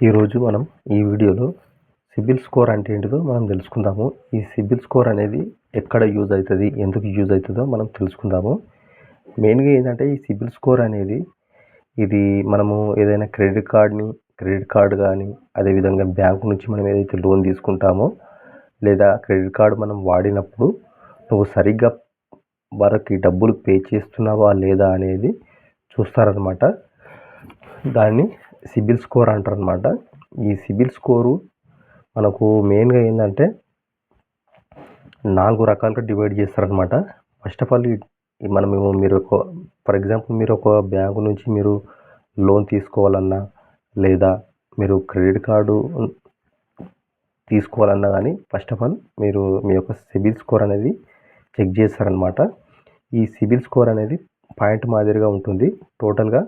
ఈరోజు మనం ఈ వీడియోలో సిబిల్ స్కోర్ అంటే ఏంటిదో మనం తెలుసుకుందాము. ఈ సిబిల్ స్కోర్ అనేది ఎక్కడ యూజ్ అవుతుంది ఎందుకు యూజ్ అవుతుందో మనం తెలుసుకుందాము. మెయిన్గా ఏంటంటే ఈ సిబిల్ స్కోర్ అనేది ఇది మనము ఏదైనా క్రెడిట్ కార్డ్ని క్రెడిట్ కార్డ్ కానీ అదేవిధంగా బ్యాంకు నుంచి మనం ఏదైతే లోన్ తీసుకుంటామో లేదా క్రెడిట్ కార్డ్ మనం వాడినప్పుడు నువ్వు సరిగ్గా వరకు డబ్బులు పే చేస్తున్నావా లేదా అనేది చూస్తారనమాట దాన్ని సిబిల్ స్కోర్ అంటారనమాట ఈ సిబిల్ స్కోరు మనకు మెయిన్గా ఏంటంటే నాలుగు రకాలుగా డివైడ్ చేస్తారనమాట ఫస్ట్ ఆఫ్ ఆల్ ఈ మనము మీరు ఒక ఫర్ ఎగ్జాంపుల్ మీరు ఒక బ్యాంకు నుంచి మీరు లోన్ తీసుకోవాలన్నా లేదా మీరు క్రెడిట్ కార్డు తీసుకోవాలన్నా కానీ ఫస్ట్ ఆఫ్ ఆల్ మీరు మీ యొక్క సిబిల్ స్కోర్ అనేది చెక్ చేస్తారనమాట ఈ సిబిల్ స్కోర్ అనేది పాయింట్ మాదిరిగా ఉంటుంది. టోటల్గా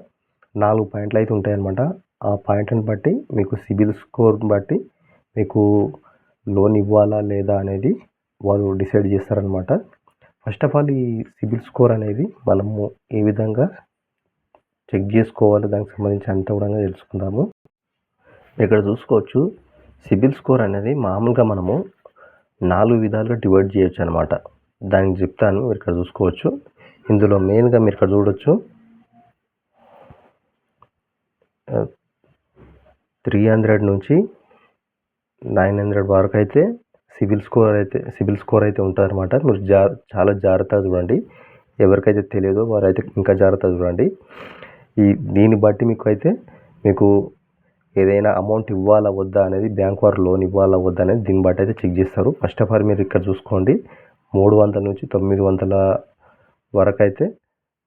నాలుగు పాయింట్లు అయితే ఉంటాయన్నమాట. ఆ పాయింట్ని బట్టి మీకు సిబిల్ స్కోర్ని బట్టి మీకు లోన్ ఇవ్వాలా లేదా అనేది వారు డిసైడ్ చేస్తారనమాట ఫస్ట్ ఆఫ్ ఆల్ ఈ సిబిల్ స్కోర్ అనేది మనము ఏ విధంగా చెక్ చేసుకోవాలి దానికి సంబంధించి అంతా కూడా తెలుసుకుందాము. ఇక్కడ చూసుకోవచ్చు సిబిల్ స్కోర్ అనేది మామూలుగా మనము నాలుగు విధాలుగా డివైడ్ చేయొచ్చు అనమాట దానికి చెప్తాను మీరు ఇక్కడ చూసుకోవచ్చు. ఇందులో మెయిన్గా మీరు ఇక్కడ చూడొచ్చు. త్రీ హండ్రెడ్ నుంచి నైన్ హండ్రెడ్ వరకు అయితే సిబిల్ స్కోర్ అయితే సిబిల్ స్కోర్ అయితే ఉంటుందన్నమాట. మీరు జా చాలా జాగ్రత్తగా చూడండి. ఎవరికైతే తెలియదో వారైతే ఇంకా జాగ్రత్తగా చూడండి. ఈ దీన్ని బట్టి మీకు అయితే మీకు ఏదైనా అమౌంట్ ఇవ్వాలా వద్దా అనేది బ్యాంక్ వారు లోన్ ఇవ్వాలా వద్దా అనేది దీన్ని బట్టి అయితే చెక్ చేస్తారు. ఫస్ట్ ఆఫ్ ఆల్ మీరు ఇక్కడ చూసుకోండి. మూడు వందల నుంచి తొమ్మిది వందల వరకు అయితే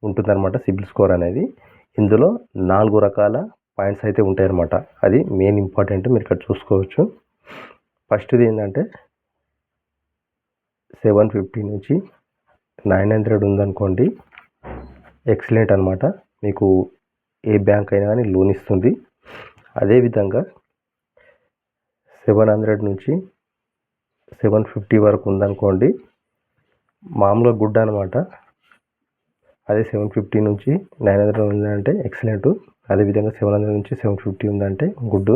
ఉంటుందన్నమాట సిబిల్ స్కోర్ అనేది. ఇందులో నాలుగు రకాల పాయింట్స్ అయితే ఉంటాయన్నమాట. అది మెయిన్ ఇంపార్టెంట్ మీరు ఇక్కడ చూసుకోవచ్చు. ఫస్ట్ది ఏంటంటే సెవెన్ ఫిఫ్టీ నుంచి నైన్ హండ్రెడ్ ఉందనుకోండి. ఎక్సలెంట్ అనమాట మీకు ఏ బ్యాంక్ అయినా కానీ లోన్ ఇస్తుంది. అదేవిధంగా సెవెన్ హండ్రెడ్ నుంచి సెవెన్ ఫిఫ్టీ వరకు ఉందనుకోండి. మామూలుగా గుడ్ అనమాట అదే సెవెన్ ఫిఫ్టీ నుంచి నైన్ హండ్రెడ్ ఉందంటే ఎక్సలెంట్ అదేవిధంగా సెవెన్ హండ్రెడ్ నుంచి సెవెన్ ఫిఫ్టీ ఉందంటే గుడ్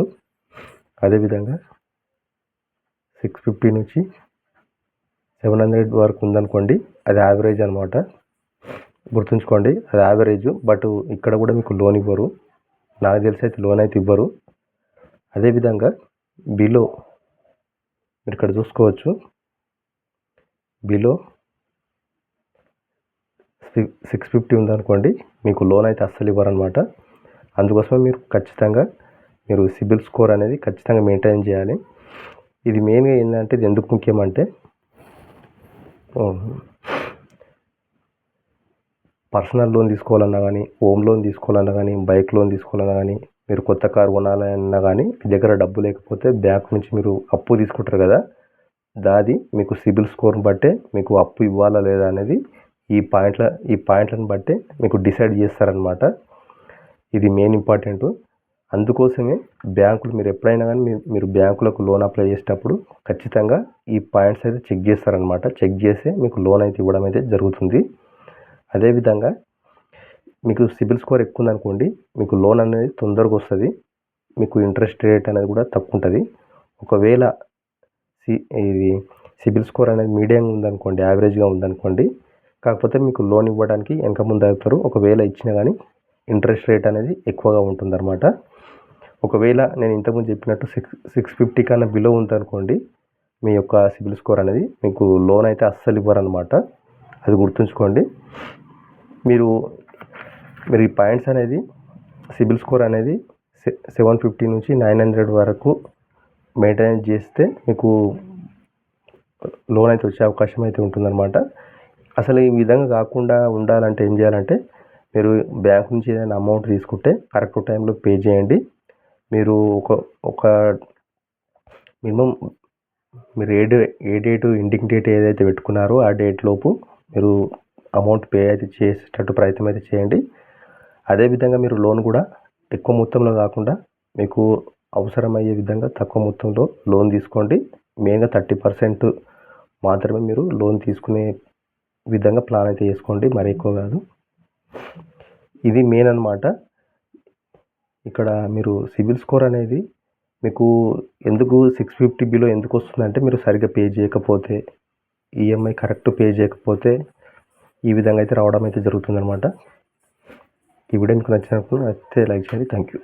అదేవిధంగా సిక్స్ ఫిఫ్టీ నుంచి సెవెన్ హండ్రెడ్ వరకు ఉందనుకోండి అది యావరేజ్ అనమాట గుర్తుంచుకోండి అది యావరేజ్ బట్ ఇక్కడ కూడా మీకు లోన్ ఇవ్వరు. నాకు తెలిసి అయితే లోన్ అయితే ఇవ్వరు. అదేవిధంగా బిలో మీరు ఇక్కడ చూసుకోవచ్చు. బిలో సిక్స్ ఫిఫ్టీ ఉందనుకోండి మీకు లోన్ అయితే అస్సలు ఇవ్వరనమాట. అందుకోసమే మీరు ఖచ్చితంగా మీరు సిబిల్ స్కోర్ అనేది ఖచ్చితంగా మెయింటైన్ చేయాలి. ఇది మెయిన్గా ఏంటంటే ఇది ఎందుకు ముఖ్యమంటే పర్సనల్ లోన్ తీసుకోవాలన్నా కానీ హోమ్ లోన్ తీసుకోవాలన్నా కానీ బైక్ లోన్ తీసుకోవాలన్నా కానీ మీరు కొత్త కారు కొనాలన్నా కానీ మీ దగ్గర డబ్బు లేకపోతే బ్యాంక్ నుంచి మీరు అప్పు తీసుకుంటారు కదా దాది మీకు సిబిల్ స్కోర్ని బట్టే మీకు అప్పు ఇవ్వాలా లేదా అనేది ఈ పాయింట్ల ఈ పాయింట్లను బట్టే మీకు డిసైడ్ చేస్తారనమాట ఇది మెయిన్ ఇంపార్టెంట్. అందుకోసమే బ్యాంకులు మీరు ఎప్పుడైనా కానీ మీరు బ్యాంకులకు లోన్ అప్లై చేసేటప్పుడు ఖచ్చితంగా ఈ పాయింట్స్ అయితే చెక్ చేస్తారనమాట చెక్ చేస్తే మీకు లోన్ అయితే ఇవ్వడం అయితే జరుగుతుంది. అదేవిధంగా మీకు సిబిల్ స్కోర్ ఎక్కువ ఉందనుకోండి మీకు లోన్ అనేది తొందరగా వస్తుంది. మీకు ఇంట్రెస్ట్ రేట్ అనేది కూడా తక్కువ ఉంటుంది. ఒకవేళ సి ఇది సిబిల్ స్కోర్ అనేది మీడియంగా ఉందనుకోండి యావరేజ్గా ఉందనుకోండి కాకపోతే మీకు లోన్ ఇవ్వడానికి వెనక ముందు అవుతారు? ఒకవేళ ఇచ్చినా కానీ ఇంట్రెస్ట్ రేట్ అనేది ఎక్కువగా ఉంటుందన్నమాట. ఒకవేళ నేను ఇంతకుముందు చెప్పినట్టు సిక్స్ సిక్స్ ఫిఫ్టీ కన్నా బిలో ఉందనుకోండి మీ యొక్క సిబిల్ స్కోర్ అనేది మీకు లోన్ అయితే అస్సలు ఇవ్వరనమాట అది గుర్తుంచుకోండి. మీరు మీరు ఈ పాయింట్స్ అనేది సిబిల్ స్కోర్ అనేది సెవెన్ ఫిఫ్టీ నుంచి నైన్ హండ్రెడ్ వరకు మెయింటైన్ చేస్తే మీకు లోన్ అయితే వచ్చే అవకాశం అయితే ఉంటుందన్నమాట. అసలు ఈ విధంగా కాకుండా ఉండాలంటే ఏం చేయాలంటే మీరు బ్యాంక్ నుంచి ఏదైనా అమౌంట్ తీసుకుంటే కరెక్ట్ టైంలో పే చేయండి. మీరు ఒక ఒక మినిమం మీరు ఏ డే ఏ డేట్ ఎండింగ్ డేట్ ఏదైతే పెట్టుకున్నారో ఆ డేట్ లోపు మీరు అమౌంట్ పే అయితే చేసేటట్టు ప్రయత్నం అయితే చేయండి. అదేవిధంగా మీరు లోన్ కూడా ఎక్కువ మొత్తంలో కాకుండా మీకు అవసరమయ్యే విధంగా తక్కువ మొత్తంలో లోన్ తీసుకోండి. మెయిన్గా థర్టీ పర్సెంట్ మాత్రమే మీరు లోన్ తీసుకునే విధంగా ప్లాన్ అయితే చేసుకోండి మరి ఎక్కువ కాదు. ఇది మెయిన్ అనమాట ఇక్కడ మీరు సిబిల్ స్కోర్ అనేది మీకు ఎందుకు సిక్స్ ఫిఫ్టీ బిలో ఎందుకు వస్తుందంటే మీరు సరిగ్గా పే చేయకపోతే ఈఎంఐ కరెక్ట్ పే చేయకపోతే ఈ విధంగా అయితే రావడం అయితే జరుగుతుందన్నమాట. ఈ వీడియో మీకు నచ్చినప్పుడు నచ్చితే లైక్ చేయండి. Thank you